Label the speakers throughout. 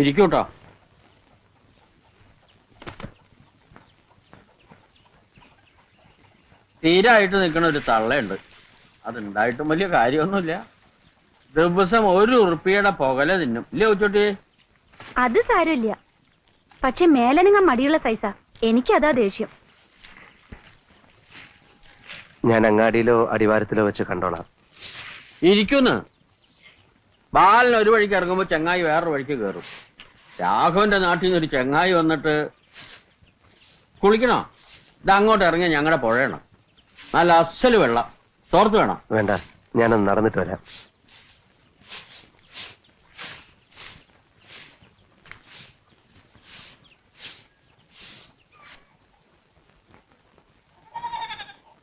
Speaker 1: ഇരിക്കൂട്ടോ. തീരായിട്ട് നിൽക്കുന്ന ഒരു തള്ളയുണ്ട്. അതുണ്ടായിട്ടും വലിയ കാര്യമൊന്നുമില്ല. ദിവസം ഒരു ഉറുപ്പിയുടെ പുകല തിന്നും. ഇല്ല ഉച്ചോട്ടി?
Speaker 2: അത് സാരമില്ല. പക്ഷെ മേലനങ്ങ മടിയുള്ള സൈസാ. എനിക്കതാ ദേഷ്യം.
Speaker 3: ഞാൻ അങ്ങാടിയിലോ അടിവാരത്തിലോ വെച്ച് കണ്ടോളാം.
Speaker 1: ഇരിക്കുന്നു. ബാലിന് ഒരു വഴിക്ക് ഇറങ്ങുമ്പോ ചങ്ങായി വേറൊരു വഴിക്ക് കയറും രാഘവന്റെ നാട്ടിൽ നിന്ന് ഒരു ചെങ്ങായി വന്നിട്ട് കുളിക്കണോ? ഇത് അങ്ങോട്ട് ഇറങ്ങി ഞങ്ങളുടെ പുഴയണം. നല്ല അസൽ വെള്ളം. തോർത്ത് വേണം.
Speaker 3: വേണ്ട ഞാനൊന്ന് നടന്നിട്ട് വരാം.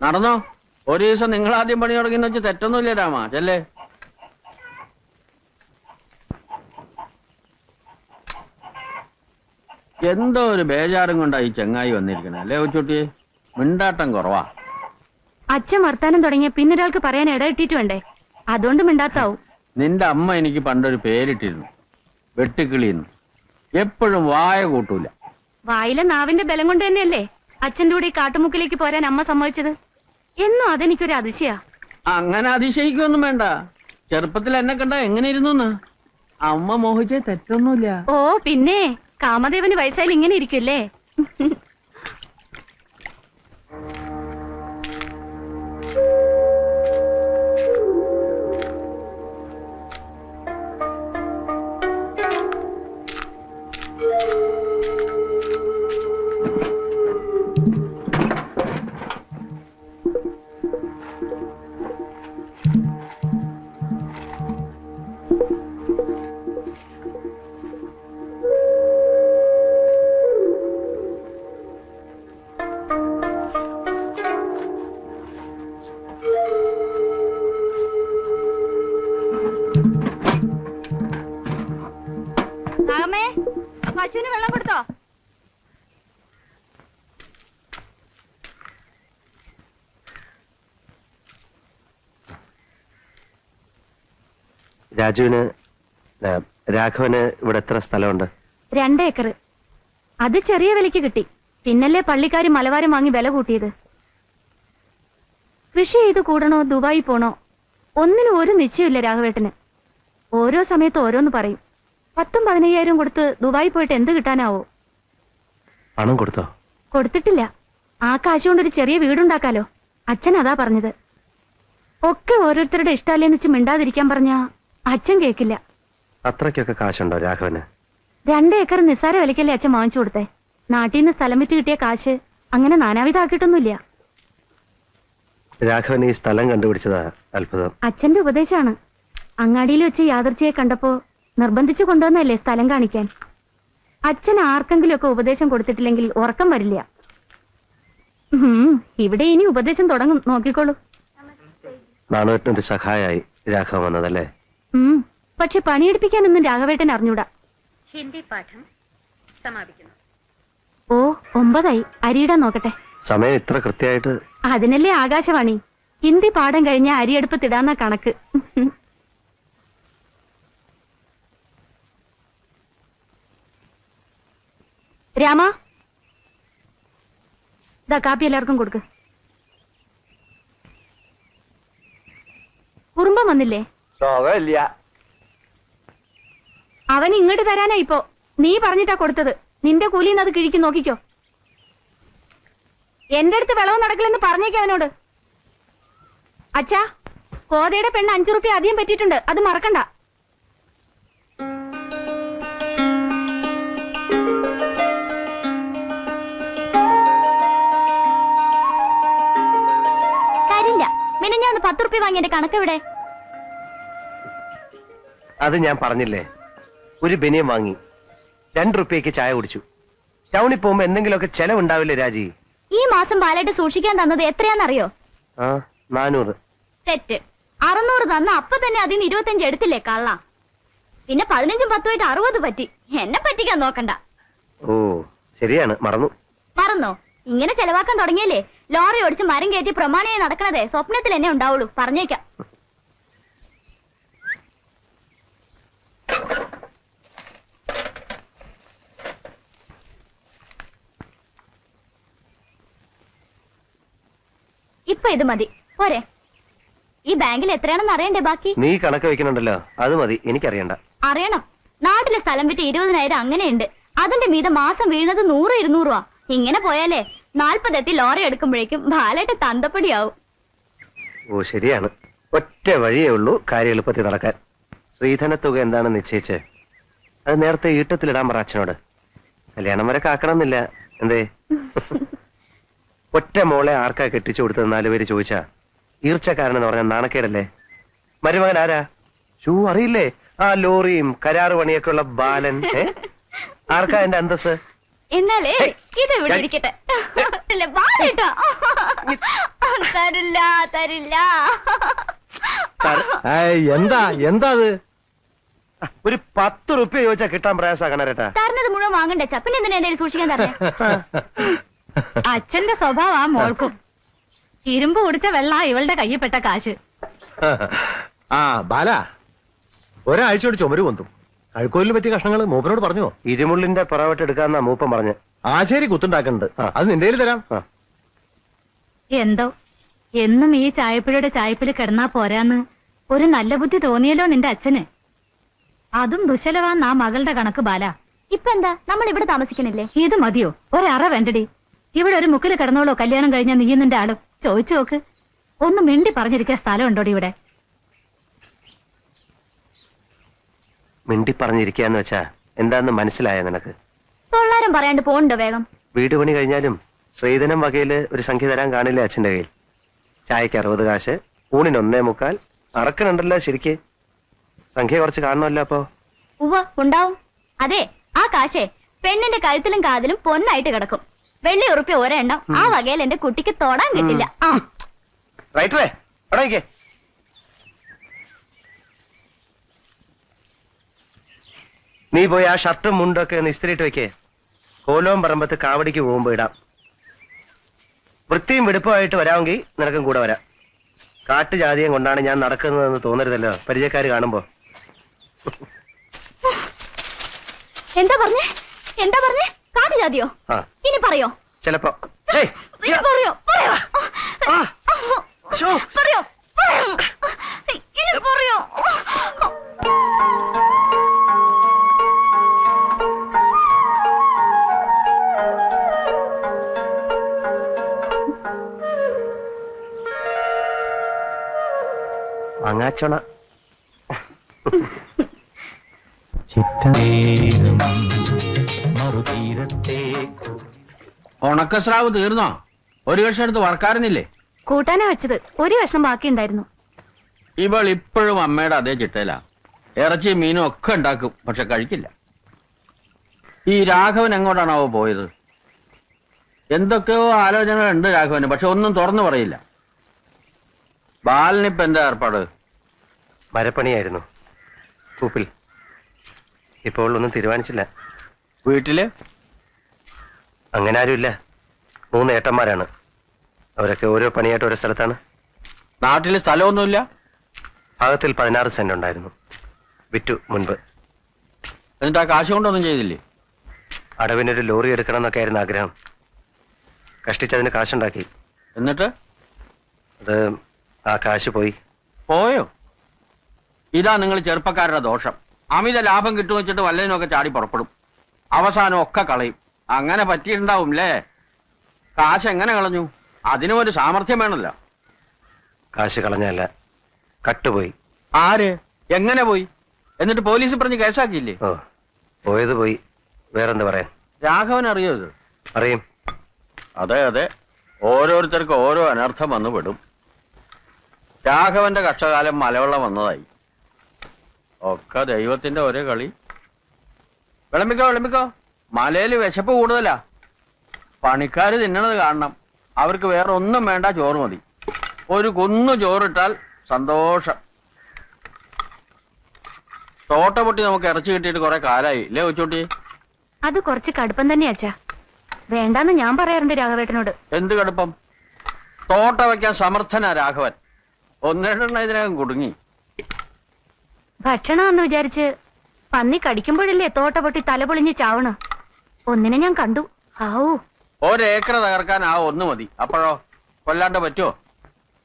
Speaker 1: നടന്നോ? ഒരു ദിവസം നിങ്ങൾ ആദ്യം പണി തുടങ്ങിയെന്ന് വെച്ച് തെറ്റൊന്നുമില്ല രാമ? ചെല്ലേ? എന്തോ ഒരു ബേജാറും കൊണ്ടാ ഈ ചെങ്ങായി വന്നിരിക്കണേ. അല്ലേ ഉച്ചുട്ടി മിണ്ടാട്ടം കുറവാ.
Speaker 2: അച്ഛൻ വർത്താനം തുടങ്ങിയ പിന്നൊരാൾക്ക് പറയാൻ ഇടയിട്ടിട്ട് വേണ്ടേ? അതുകൊണ്ട് മിണ്ടാത്താവും.
Speaker 1: നിന്റെ അമ്മ എനിക്ക് പണ്ടൊരു പേരിട്ടിരുന്നു. വെട്ടിക്കിളിന്ന് എപ്പോഴും വായ കൂട്ടൂല.
Speaker 2: വായിലെ നാവിന്റെ ബലം കൊണ്ട് തന്നെയല്ലേ അച്ഛന്റെ കൂടെ ഈ കാട്ടുമുക്കിലേക്ക് പോരാൻ അമ്മ സമ്മതിച്ചത്? എന്നും അതെനിക്കൊരു അതിശയാ.
Speaker 1: അങ്ങനെ അതിശയിക്കൊന്നും വേണ്ട. ചെറുപ്പത്തിൽ എന്നെ കണ്ട എങ്ങനെ ഇരുന്നു അമ്മ മോഹിച്ചേ തെറ്റൊന്നുമില്ല.
Speaker 2: ഓ പിന്നെ. കാമദേവന് വയസ്സായാലും ഇങ്ങനെ ഇരിക്കുമല്ലേ നാഗമേ പശുവിന് വെള്ളം കൊടുത്തോ?
Speaker 3: രാജുവിന് ആ, രാഘവന് ഇവിടെ എത്ര സ്ഥലമുണ്ട്?
Speaker 2: രണ്ട് ഏക്കർ അത് ചെറിയ വിലക്ക് കിട്ടി. പിന്നല്ലേ പള്ളിക്കാര് മലവാരം വാങ്ങി വില കൂട്ടിയത്. കൃഷി ചെയ്ത് കൂടണോ ദുബായി പോണോ ഒന്നിനും ഒരു നിശ്ചയമില്ല രാഘവേട്ടന്. ഓരോ സമയത്ത് ഓരോന്ന് പറയും. പത്തും പതിനയ്യായിരം കൊടുത്ത് ദുബായി പോയിട്ട് എന്ത് കിട്ടാനാവോ?
Speaker 3: പണം കൊടുത്തോ?
Speaker 2: കൊടുത്തിട്ടില്ല. ആ കാശ് കൊണ്ടൊരു ചെറിയ വീടുണ്ടാക്കാലോ. അച്ഛൻ അതാ പറഞ്ഞത്. ഒക്കെ ഓരോരുത്തരുടെ ഇഷ്ടമല്ലേന്ന് വെച്ച് മിണ്ടാതിരിക്കാൻ പറഞ്ഞ അച്ഛൻ കേക്കില്ല.
Speaker 3: അത്രയ്ക്കൊക്കെ കാശുണ്ടോ രാഘവന്?
Speaker 2: രണ്ട് ഏക്കർ നിസ്സാര വിലക്കല്ലേ അച്ഛൻ വാങ്ങിച്ചു കൊടുത്തെ. നാട്ടിൽ നിന്ന് സ്ഥലം വിറ്റ് കിട്ടിയ കാശ് അങ്ങനെ നാനാവിധാക്കിയിട്ടൊന്നുമില്ല
Speaker 3: രാഘവൻ ഈ സ്ഥലം കണ്ടുപിടിച്ചതാ അത്ഭുതം.
Speaker 2: അച്ഛന്റെ ഉപദേശാണ് അങ്ങാടിയിൽ വെച്ച് യാദർച്ചയെ കണ്ടപ്പോ നിർബന്ധിച്ചു കൊണ്ടുവന്നല്ലേ സ്ഥലം കാണിക്കാൻ? അച്ഛൻ ആർക്കെങ്കിലും ഒക്കെ ഉപദേശം കൊടുത്തിട്ടില്ലെങ്കിൽ ഉറക്കം വരില്ല. ഇവിടെ ഇനി ഉപദേശം തുടങ്ങും. നോക്കിക്കോളൂ.
Speaker 3: നാണുവേട്ടന്റെ സഹായായി രാഘവൻ വന്നതല്ലേ?
Speaker 2: പക്ഷെ പണിയെടുപ്പിക്കാനൊന്നും രാഘവേട്ടൻ അറിഞ്ഞൂടാ. ഹിന്ദി പാഠം സമാപിക്കുന്നു. ഓ ഒമ്പതായി. അരിയിടാൻ നോക്കട്ടെ.
Speaker 3: സമയം ഇത്ര കൃത്യമായിട്ട്
Speaker 2: അതിനല്ലേ ആകാശവാണി. ഹിന്ദി പാഠം കഴിഞ്ഞ അരിയടുപ്പത്തിടാന്ന കണക്ക്. രാമ? ഇതാ കാപ്പി എല്ലാവർക്കും കൊടുക്ക്. കുറുമ്പം വന്നില്ലേ?
Speaker 1: സുഖമില്ല
Speaker 2: അവൻ ഇങ്ങോട്ട് തരാനാ ഇപ്പോ. നീ പറഞ്ഞിട്ടാ കൊടുത്തത്. നിന്റെ കൂലിന്ന് അത് കിഴിക്കും നോക്കിക്കോ. എന്റെ അടുത്ത് വിളവ് നടക്കില്ലെന്ന് പറഞ്ഞേക്കെ അവനോട്. അച്ഛാ കോതയുടെ പെണ്ണ് അഞ്ചു റുപ്യ അധികം പറ്റിയിട്ടുണ്ട് അത് മറക്കണ്ട. പത്ത് റുപ്യ വാങ്ങിയ കണക്ക് എവിടെ
Speaker 3: അത് ഞാൻ പറഞ്ഞില്ലേ. ഒരു ബനിയം വാങ്ങി. രണ്ട് റുപ്യക്ക് ചായ കുടിച്ചു. ടൗണിൽ പോകുമ്പോ എന്തെങ്കിലുമൊക്കെ ചെലവുണ്ടാവില്ലേ രാജി?
Speaker 2: ഈ മാസം ബാലായിട്ട് സൂക്ഷിക്കാൻ തന്നത് എത്രയാന്നറിയോ
Speaker 3: ആ നാനൂറ്.
Speaker 2: തെറ്റ്. അറുന്നൂറ് തന്ന അപ്പൊ തന്നെ അതിന് ഇരുപത്തഞ്ച് എടുത്തില്ലേ കള്ള? പിന്നെ പതിനഞ്ചും പത്തുമായിട്ട് അറുപത് പറ്റി. എന്നെ പറ്റിക്കാൻ നോക്കണ്ട.
Speaker 3: ഓ ശരിയാണ്. മറന്നു.
Speaker 2: മറന്നോ? ഇങ്ങനെ ചെലവാക്കാൻ തുടങ്ങിയല്ലേ? ലോറി ഓടിച്ച് മരം കയറ്റി പ്രമാണിയായി നടക്കണതേ സ്വപ്നത്തിൽ എന്നെ ഉണ്ടാവുള്ളൂ. പറഞ്ഞേക്കാം.
Speaker 4: ഇപ്പൊ ഇത് മതി. പോരെ. ഈ ബാങ്കിൽ എത്രയാണെന്ന് അറിയണ്ടേ ബാക്കി?
Speaker 3: നീ കണക്ക് വെക്കണുണ്ടല്ലോ അത് മതി. എനിക്കറിയണ്ട.
Speaker 4: അറിയണം. നാട്ടിലെ സ്ഥലം വിറ്റ് ഇരുപതിനായിരം അങ്ങനെയുണ്ട്. അതിന്റെ മീതെ മാസം വീഴുന്നത് നൂറ് ഇരുന്നൂറ് ഇങ്ങനെ പോയാലേ നാൽപ്പതെത്തി ലോറി എടുക്കുമ്പോഴേക്കും ബാലേട്ട് തന്തപ്പടിയാവും.
Speaker 3: ഓ ശരിയാണ്. ഒറ്റ വഴിയേ ഉള്ളൂ കാര്യം എളുപ്പത്തിൽ നടക്കാൻ. ശ്രീധന തുക എന്താണെന്ന് നിശ്ചയിച്ച്? അത് നേരത്തെ ഈട്ടത്തിലിടാൻ പറ അച്ഛനോട്. കല്യാണം വരെ കാക്കണമെന്നില്ല. എന്തേ? ഒറ്റ മോളെ ആർക്കാ കെട്ടിച്ചു കൊടുത്തത് നാലു പേര് ചോദിച്ചാ? ഈർച്ചക്കാരനെന്ന് പറഞ്ഞ നാണക്കേടല്ലേ? മരുമകൻ ആരാ? ഷൂ അറിയില്ലേ? ആ ലോറിയും കരാറ് പണിയൊക്കെ ഉള്ള ബാലൻ ആർക്കാ എന്റെ അന്തസ്
Speaker 4: എന്നാലേ ഇത് ഇവിടെ ഇരിക്കട്ടെ. വാട്ടോ തരില്ല തരില്ല.
Speaker 5: എന്താ എന്താ അത്?
Speaker 3: ഒരു പത്ത് റുപ്യ ചോദിച്ചാ കിട്ടാൻ പ്രയാസാക്കണേട്ടാ
Speaker 4: തരണത് മുഴുവൻ വാങ്ങണ്ടേ ചപ്പിന്റെ പിന്നെ എന്തിനാ എന്റെ സൂക്ഷിക്കാൻ തരണേ?
Speaker 6: അച്ഛന്റെ സ്വഭാവം ആ മോൾക്കും. ഇരുമ്പ് കുടിച്ച വെള്ള ഇവളുടെ കയ്യിൽപ്പെട്ട കാശ്.
Speaker 5: ആ ബാല ഒരാഴ്ച കൊണ്ട് ചുമര് പൊന്തും. അഴുക്കോലിന് പറ്റിയ കഷ്ണങ്ങൾ മൂപ്പനോട് പറഞ്ഞോ?
Speaker 3: ഇരുമുള്ളിന്റെ പുറവട്ട് എടുക്കാന്നാ മൂപ്പൻ പറഞ്ഞ്.
Speaker 5: ആശേരി കുത്തുണ്ടാക്കുന്നുണ്ട്. അത് നിന്റെ തരാം.
Speaker 6: എന്തോ? എന്നും ഈ ചായപ്പുഴയുടെ ചായപ്പിൽ കിടന്നാ പോരാന്ന് ഒരു നല്ല ബുദ്ധി തോന്നിയല്ലോ നിന്റെ അച്ഛന്. അതും ദുശലവാന്ന് ആ മകളുടെ കണക്ക് ബാല.
Speaker 4: ഇപ്പൊ എന്താ? നമ്മൾ ഇവിടെ താമസിക്കണില്ലേ?
Speaker 6: ഇത് മതിയോ? ഒരറ വേണ്ടടി. ഇവിടെ ഒരു മുക്കിൽ കിടന്നോളോ കല്യാണം കഴിഞ്ഞ നീ നിന്റെ ആളും. ചോദിച്ചു നോക്ക്. ഒന്ന് മിണ്ടി പറഞ്ഞിരിക്കാൻ സ്ഥലം ഉണ്ടോടി ഇവിടെ?
Speaker 3: മിണ്ടി പറഞ്ഞിരിക്കാന്ന് വെച്ചാ എന്താന്ന് മനസ്സിലായ നിനക്ക്?
Speaker 4: തൊള്ളാരം പറയാണ്ട് പോണ്ടോ വേഗം?
Speaker 3: വീട് പണി കഴിഞ്ഞാലും ശ്രീധനം വകയിൽ ഒരു സംഖ്യ തരാൻ കാണില്ല അച്ഛന്റെ കയ്യിൽ? ചായക്ക് അറുപത് കാശ് ഊണിന് ഒന്നേ മുക്കാൽ അറക്കനുണ്ടല്ലോ ശരിക്ക്. സംഖ്യ കുറച്ച് കാണണമല്ലോ അപ്പോ.
Speaker 4: ഉവ്വ ഉണ്ടാവും. അതെ ആ കാശേ പെണ്ണിന്റെ കഴുത്തിലും കാതിലും പൊന്നായിട്ട് കിടക്കും. വെള്ളി ഉറുപ്പ്യ ഒരെണ്ണം ആ വകയിൽ എന്റെ കുട്ടിക്ക് തൊടാൻ കിട്ടില്ല. ആ.
Speaker 3: റൈറ്ററേ എവിടേക്ക് നീ പോയി ആ ഷർട്ടും മുണ്ടൊക്കെ ഒന്ന് ഇസ്തിരിയിട്ട് വെക്കേ. കോലോം പറമ്പത്ത് കാവടിക്ക് പോകുമ്പോ ഇടാം. വൃത്തിയും വെടുപ്പമായിട്ട് വരാമെങ്കിൽ നിനക്കും കൂടെ വരാം. കാട്ടുജാതിയും കൊണ്ടാണ് ഞാൻ നടക്കുന്നതെന്ന് തോന്നരുതല്ലോ പരിചയക്കാർ കാണുമ്പോ.
Speaker 4: എന്താ പറഞ്ഞേ? എന്താ പറഞ്ഞേ? കാട്ടു ജാതിയോ
Speaker 3: ആ.
Speaker 4: ഇനി പറയോ?
Speaker 3: ചിലപ്പോ. ഏയ്,
Speaker 4: ഇനി പറയോ? പറയോ?
Speaker 3: ആ, ശോ,
Speaker 4: പറയോ? പറയോ. ഇനി പറയോ?
Speaker 3: മാങ്ങാച്ചോണ
Speaker 1: ഉണക്കസ്രാവ് തീർന്നോ? ഒരു കഷ്ണം എടുത്ത് വറക്കാറുന്നില്ലേ?
Speaker 2: കൂട്ടാനാ വെച്ചത്. ഒരു കഷ്ണം ബാക്കിയുണ്ടായിരുന്നു.
Speaker 1: ഇവൾ ഇപ്പോഴും അമ്മയുടെ അതേ ചിട്ടയില. ഇറച്ചി മീനും ഒക്കെ ഉണ്ടാക്കും പക്ഷെ കഴിക്കില്ല. ഈ രാഘവൻ എങ്ങോട്ടാണാവോ പോയത്? എന്തൊക്കെയോ ആലോചനകളുണ്ട് രാഘവന് പക്ഷെ ഒന്നും തുറന്നു പറയില്ല. ബാലനിപ്പ എന്താ ഏർപ്പാട്?
Speaker 3: മരപ്പണിയായിരുന്നു കൂപ്പിൽ. ഇപ്പോൾ ഒന്നും തീരുമാനിച്ചില്ല.
Speaker 1: വീട്ടിൽ?
Speaker 3: അങ്ങനെ ആരുമില്ല മൂന്ന് ഏട്ടന്മാരാണ്. അവരൊക്കെ ഓരോ പണിയായിട്ട് ഓരോ സ്ഥലത്താണ്.
Speaker 1: നാട്ടിൽ സ്ഥലമൊന്നുമില്ല?
Speaker 3: ഭാഗത്തിൽ പതിനാറ് സെന്റ് ഉണ്ടായിരുന്നു. വിറ്റു മുൻപ്.
Speaker 1: എന്നിട്ട് ആ കാശ് കൊണ്ടൊന്നും ചെയ്തില്ലേ?
Speaker 3: അടവിനൊരു ലോറി എടുക്കണം എന്നൊക്കെ ആയിരുന്നു ആഗ്രഹം. കഷ്ടിച്ചതിന് കാശുണ്ടാക്കി.
Speaker 1: എന്നിട്ട്?
Speaker 3: അത് ആ കാശ് പോയി.
Speaker 1: പോയോ? ഇതാ നിങ്ങൾ ചെറുപ്പക്കാരുടെ ദോഷം. അമിത ലാഭം കിട്ടുമെന്ന് വെച്ചിട്ട് വല്ലതിനൊക്കെ ചാടി പുറപ്പെടും. അവസാനം ഒക്കെ കളയും. അങ്ങനെ പറ്റിയിട്ടുണ്ടാവും അല്ലേ കാശ് എങ്ങനെ കളഞ്ഞു? അതിനും ഒരു സാമർഥ്യം വേണമല്ലോ.
Speaker 3: കാശ് കളഞ്ഞല്ല കട്ടുപോയി.
Speaker 1: ആര്? എങ്ങനെ പോയി? എന്നിട്ട് പോലീസ് പറഞ്ഞ് കേസാക്കിയില്ലേ?
Speaker 3: ഓ പോയത് പോയി. വേറെന്ത് പറയാൻ?
Speaker 1: രാഘവൻ അറിയോ ഇത്?
Speaker 3: അറിയും.
Speaker 1: അതെ അതെ. ഓരോരുത്തർക്ക് ഓരോ അനർത്ഥം വന്നു വിടും രാഘവന്റെ കഷ്ടകാലം മലവെള്ളം വന്നതായി. ഒക്കെ ദൈവത്തിന്റെ ഒരേ കളി. വിളമ്പിക്കോ വിളമ്പിക്കോ. മലയിൽ വിശപ്പ് കൂടുതലാ. പണിക്കാര് തിന്നണത് കാണണം. അവർക്ക് വേറെ ഒന്നും വേണ്ട ചോറ് മതി. ഒരു കുന്നു ചോറിട്ടാൽ സന്തോഷം. തോട്ട പൊട്ടി നമുക്ക് ഇറച്ചി കിട്ടിയിട്ട് കുറെ കാലായി. ഇല്ലേ കൊച്ചുട്ടി
Speaker 2: അത് കുറച്ച് കടുപ്പം തന്നെ അച്ഛാ. വേണ്ടാന്ന് ഞാൻ പറയാറുണ്ട് രാഘവേട്ടനോട്.
Speaker 1: എന്ത് കടുപ്പം? തോട്ട വയ്ക്കാൻ സമർത്ഥനാ രാഘവൻ. ഒന്നിരണ്ടെണ്ണം ഇതിനകം കുടുങ്ങി.
Speaker 2: ഭക്ഷണമെന്ന് വിചാരിച്ച് പന്നി കടിക്കുമ്പോഴല്ലേ തോട്ട പൊട്ടി തല പൊളിഞ്ഞ് ചാവണ. ഒന്നിനെ ഞാൻ കണ്ടു.
Speaker 1: ഒരേക്കർ തകർക്കാൻ ആ ഒന്ന് മതി. അപ്പോഴോ കൊല്ലാണ്ട് പറ്റുമോ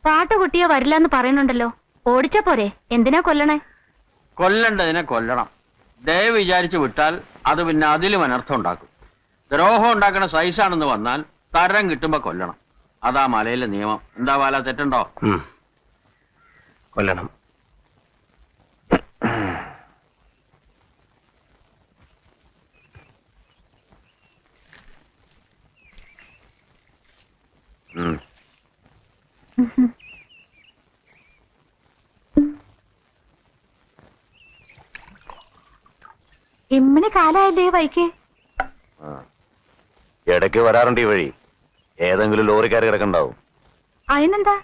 Speaker 2: കുട്ടിയെ കുട്ടിയോ വരില്ലെന്ന് പറയുന്നുണ്ടല്ലോ. ഓടിച്ച പോരെ. എന്തിനാ കൊല്ലണേ?
Speaker 1: കൊല്ലണ്ടതിനെ കൊല്ലണം. ദയ വിചാരിച്ചു വിട്ടാൽ അത് പിന്നെ അതിലും അനർത്ഥം ഉണ്ടാക്കും. ദ്രോഹം ഉണ്ടാക്കുന്ന സൈസാണെന്ന് വന്നാൽ തരം കിട്ടുമ്പോ കൊല്ലണം. അതാ മലയിലെ നിയമം. എന്താ വാല തെറ്റുണ്ടോ?
Speaker 3: കൊല്ലണം.
Speaker 2: ഇമ്മിണി കാലായല്ലേ വൈക്ക്
Speaker 7: ഇടയ്ക്ക് വരാറുണ്ട് ഈ വഴി. ഏതെങ്കിലും ലോറിക്കാർ കിടക്കണ്ടാവും.
Speaker 6: അതിനെന്താ?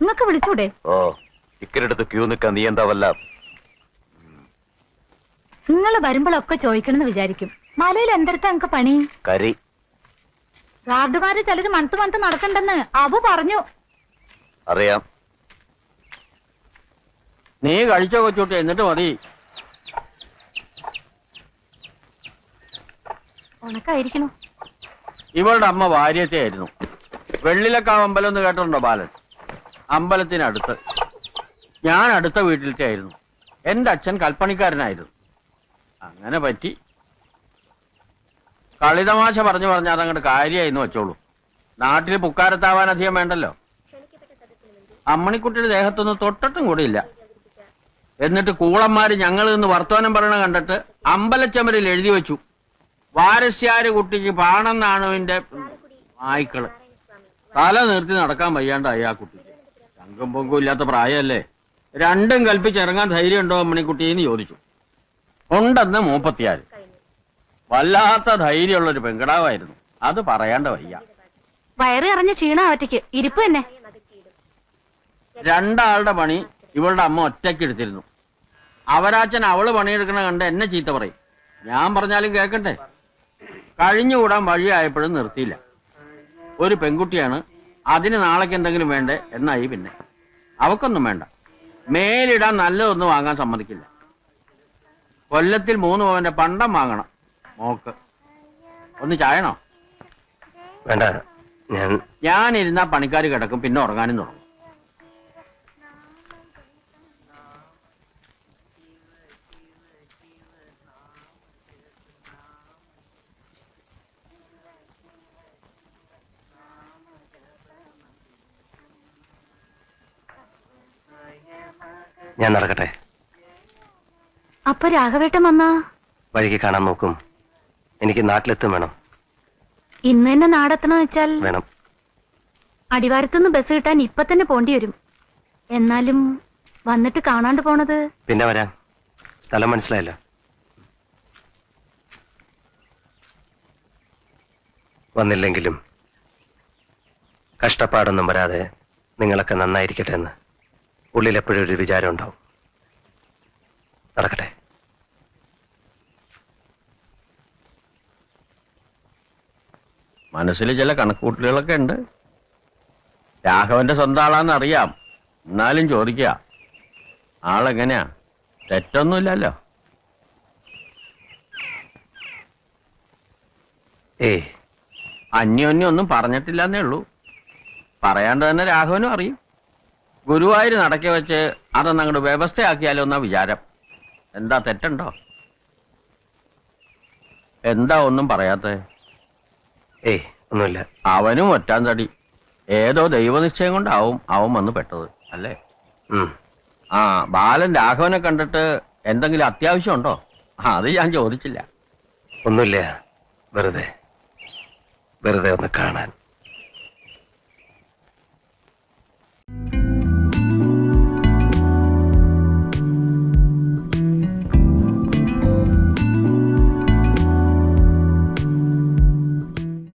Speaker 6: നിങ്ങക്ക് വിളിച്ചൂടെ?
Speaker 7: ഓ ടിക്കറ്റെടുത്ത് ക്യൂ നിൽക്കാൻ നീ എന്താ വല്ല
Speaker 6: നിങ്ങൾ വരുമ്പോഴൊക്കെ ചോദിക്കണമെന്ന് വിചാരിക്കും. മലയിൽ എന്തെടുത്താ നിങ്ങക്ക് പണി?
Speaker 7: കരി.
Speaker 6: ഗാർഡുകാര് ചിലര് മണത്ത് മണത്ത് നടക്കണ്ടെന്ന് അബു പറഞ്ഞു.
Speaker 7: അറിയാം.
Speaker 1: നീ കഴിച്ചോ കൊച്ചോട്ടെ എന്നിട്ട് മതി.
Speaker 2: ഉണക്കായിരിക്കണു?
Speaker 1: ഇവളുടെ അമ്മ ഭാര്യത്തെ ആയിരുന്നു വെള്ളിലക്കാവ് അമ്പലം എന്ന് കേട്ടിട്ടുണ്ടോ ബാലൻ? അമ്പലത്തിനടുത്ത്. ഞാൻ അടുത്ത വീട്ടിലത്തെ ആയിരുന്നു എന്റെ അച്ഛൻ കൽപ്പണിക്കാരനായിരുന്നു. അങ്ങനെ പറ്റി. കളിതമാശ പറഞ്ഞു പറഞ്ഞ അതങ്ങോട്ട് കാര്യമായിരുന്നു വെച്ചോളൂ. നാട്ടിൽ പുക്കാരത്താവാൻ അധികം വേണ്ടല്ലോ. അമ്മണിക്കുട്ടിയുടെ ദേഹത്തൊന്നും തൊട്ടിട്ടും കൂടിയില്ല. എന്നിട്ട് കൂളന്മാര് ഞങ്ങൾ നിന്ന് വർത്തമാനം പറയണ കണ്ടിട്ട് അമ്പലച്ചമരിൽ എഴുതി വെച്ചു. വാരസ്യാര് കുട്ടിക്ക് പാണെന്നാണ് എന്റെ നായ്ക്കൾ തല നിർത്തി നടക്കാൻ വയ്യാണ്ടായി ആ കുട്ടിക്ക്. ശങ്കും പൊങ്കും ഇല്ലാത്ത പ്രായമല്ലേ രണ്ടും കൽപ്പിച്ചിറങ്ങാൻ ധൈര്യം ഉണ്ടോ അമ്മണിക്കുട്ടിന്ന് ചോദിച്ചു. ഉണ്ടെന്ന് മൂപ്പത്തിയാര്. വല്ലാത്ത ധൈര്യമുള്ള ഒരു പെങ്കടാവായിരുന്നു. അത് പറയാണ്ട വയ്യ.
Speaker 2: വയറ് അറിഞ്ഞ ക്ഷീണ ഒറ്റയ്ക്ക്. ഇരിപ്പ് തന്നെ.
Speaker 1: രണ്ടാളുടെ പണി ഇവളുടെ അമ്മ ഒറ്റയ്ക്ക് എടുത്തിരുന്നു. അവരാച്ചൻ അവൾ പണിയെടുക്കണ കണ്ട് എന്നെ ചീത്ത പറയും. ഞാൻ പറഞ്ഞാലും കേക്കട്ടെ കഴിഞ്ഞുകൂടാൻ വഴിയായപ്പോഴും നിർത്തിയില്ല. ഒരു പെൺകുട്ടിയാണ് അതിന് നാളേക്ക് എന്തെങ്കിലും വേണ്ടേ എന്നായി പിന്നെ. അവക്കൊന്നും വേണ്ട. മേലിടാൻ നല്ലതൊന്നും വാങ്ങാൻ സമ്മതിക്കില്ല. കൊല്ലത്തിൽ മൂന്ന് പവന്റെ പണ്ടം വാങ്ങണം മോക്ക്. ഒന്ന് ചായണോ?
Speaker 3: വേണ്ട ഞാൻ
Speaker 1: ഇരുന്നാ പണിക്കാർ കിടക്കും പിന്നെ ഉറങ്ങാനും തുടങ്ങും.
Speaker 3: ഞാൻ നടക്കട്ടെ.
Speaker 2: അപ്പൊ രാഘവേട്ടൻ വന്നാ?
Speaker 3: വഴിക്ക് കാണാൻ നോക്കും. എനിക്ക് നാട്ടിലെത്തും വേണം.
Speaker 2: ഇന്ന് തന്നെ നാടെത്തണമെന്ന് വെച്ചാൽ
Speaker 3: വേണം.
Speaker 2: അടിവാരത്തുനിന്ന് ബസ് കിട്ടാൻ ഇപ്പൊ തന്നെ പോണ്ടി വരും. എന്നാലും വന്നിട്ട് കാണാണ്ട് പോണത്?
Speaker 3: പിന്നെ വരാം. സ്ഥലം മനസ്സിലായല്ലോ. വന്നില്ലെങ്കിലും കഷ്ടപ്പാടൊന്നും വരാതെ നിങ്ങളൊക്കെ നന്നായിരിക്കട്ടെ എന്ന്. ഉള്ളിൽ എപ്പോഴും ഒരു വിചാരം ഉണ്ടാവും. നടക്കട്ടെ.
Speaker 1: മനസ്സിൽ ചില കണക്കുകൂട്ടലുകളൊക്കെ ഉണ്ട്. രാഘവന്റെ സ്വന്തം ആളാന്ന് അറിയാം. എന്നാലും ചോദിക്കുക. ആളെങ്ങനെയാ? തെറ്റൊന്നുമില്ലല്ലോ.
Speaker 3: ഏ.
Speaker 1: അന്യോന്യം ഒന്നും പറഞ്ഞിട്ടില്ലെന്നേ ഉള്ളൂ. പറയാണ്ട് തന്നെ രാഘവനും അറിയും. ഗുരുവായൂർ നടക്കി വെച്ച് അതൊന്ന് അങ്ങോട്ട് വ്യവസ്ഥയാക്കിയാലോ എന്നാ വിചാരം. എന്താ തെറ്റുണ്ടോ? എന്താ ഒന്നും പറയാത്ത?
Speaker 3: ഏയ് ഒന്നുമില്ല.
Speaker 1: അവനും ഒറ്റാൻ തടി. ഏതോ ദൈവനിശ്ചയം കൊണ്ടാവും അവൻ വന്ന് പെട്ടത് അല്ലേ. ആ ബാലൻ രാഘവനെ കണ്ടിട്ട് എന്തെങ്കിലും അത്യാവശ്യം ഉണ്ടോ ആ, അത് ഞാൻ ചോദിച്ചില്ല.
Speaker 3: ഒന്നുമില്ല. വെറുതെ. വെറുതെ ഒന്ന് കാണാൻ.